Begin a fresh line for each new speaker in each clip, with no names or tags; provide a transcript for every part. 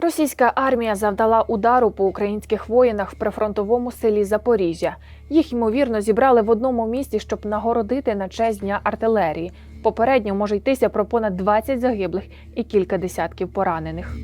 Російська армія завдала удару по українських воїнах в прифронтовому селі Запоріжжя. Їх ймовірно зібрали в одному місці, щоб нагородити на честь дня артилерії. Попередньо може йтися про понад 20 загиблих і кілька десятків поранених.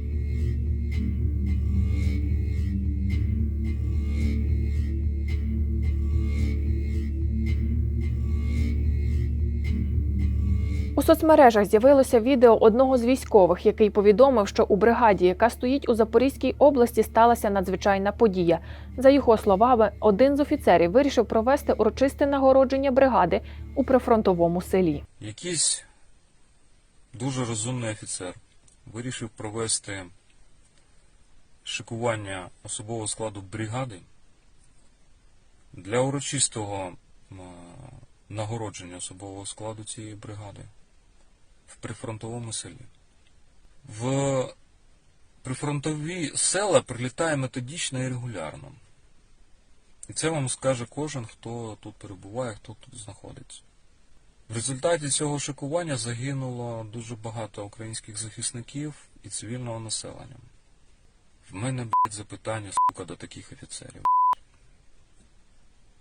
У соцмережах з'явилося відео одного з військових, який повідомив, що у бригаді, яка стоїть у Запорізькій області, сталася надзвичайна подія. За його словами, один з офіцерів вирішив провести урочисте нагородження бригади у прифронтовому селі.
Якийсь дуже розумний офіцер вирішив провести шикування особового складу бригади для урочистого нагородження особового складу цієї бригади в прифронтовому селі. В прифронтові села прилітає методично і регулярно. І це вам скаже кожен, хто тут перебуває, хто тут знаходиться. В результаті цього шикування загинуло дуже багато українських захисників і цивільного населення. В мене, блядь, запитання, сука, до таких офіцерів.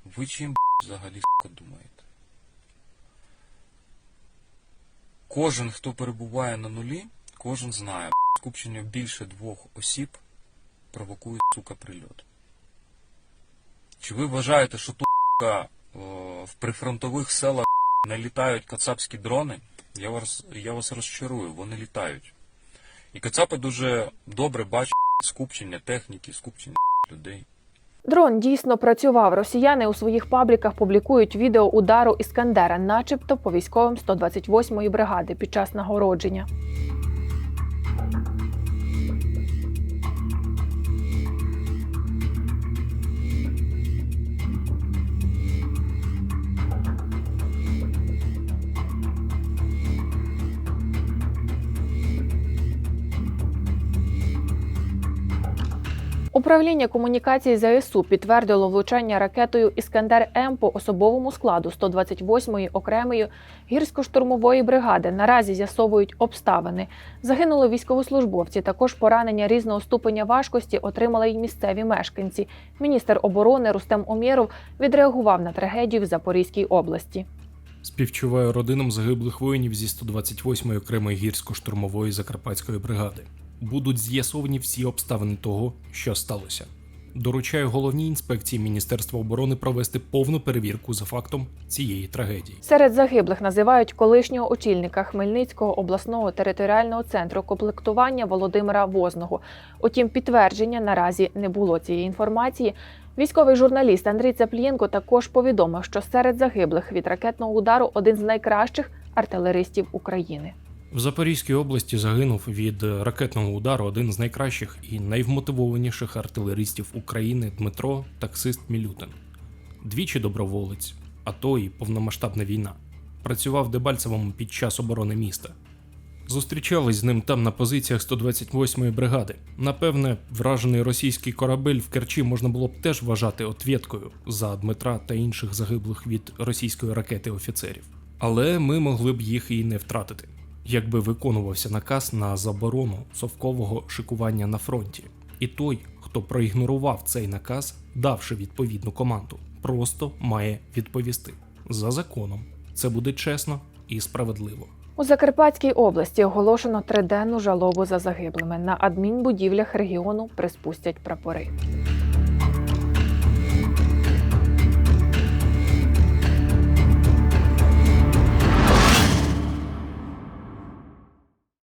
Ви чим, блядь, взагалі, сука, думаєте? Кожен, хто перебуває на нулі, кожен знає, скупчення більше двох осіб провокує, сука, прильот. Чи ви вважаєте, що тут, в прифронтових селах не літають кацапські дрони, я вас, я вас розчарую, вони літають. І кацапи дуже добре бачать скупчення техніки, скупчення людей.
Дрон дійсно працював. Росіяни у своїх пабліках публікують відео удару Іскандера, начебто по військовим 128-ї бригади під час нагородження. Управління комунікації ЗСУ підтвердило влучання ракетою Іскандер М по особовому складу 128-ї окремої гірсько-штурмової бригади. Наразі з'ясовують обставини. Загинули військовослужбовці. Також поранення різного ступеня важкості отримали й місцеві мешканці. Міністр оборони Рустем Омєров відреагував на трагедію в Запорізькій області.
Співчуваю родинам загиблих воїнів зі 128-ї окремої гірсько-штурмової закарпатської бригади. Будуть з'ясовані всі обставини того, що сталося. Доручаю головній інспекції Міністерства оборони провести повну перевірку за фактом цієї трагедії.
Серед загиблих називають колишнього очільника Хмельницького обласного територіального центру комплектування Володимира Возного. Утім, підтвердження наразі не було цієї інформації. Військовий журналіст Андрій Цаплієнко також повідомив, що серед загиблих від ракетного удару один з найкращих артилеристів України.
В Запорізькій області загинув від ракетного удару один з найкращих і найвмотивованіших артилеристів України Дмитро Таксист Мілютин. Двічі доброволець, а то і повномасштабна війна. Працював Дебальцевому під час оборони міста. Зустрічались з ним там на позиціях 128-ї бригади. Напевне, вражений російський корабель в Керчі можна було б теж вважати отвєткою за Дмитра та інших загиблих від російської ракети офіцерів. Але ми могли б їх і не втратити, якби виконувався наказ на заборону совкового шикування на фронті. І той, хто проігнорував цей наказ, давши відповідну команду, просто має відповісти за законом. Це буде чесно і справедливо.
У Закарпатській області оголошено триденну жалобу за загиблими. На адмінбудівлях регіону приспустять прапори.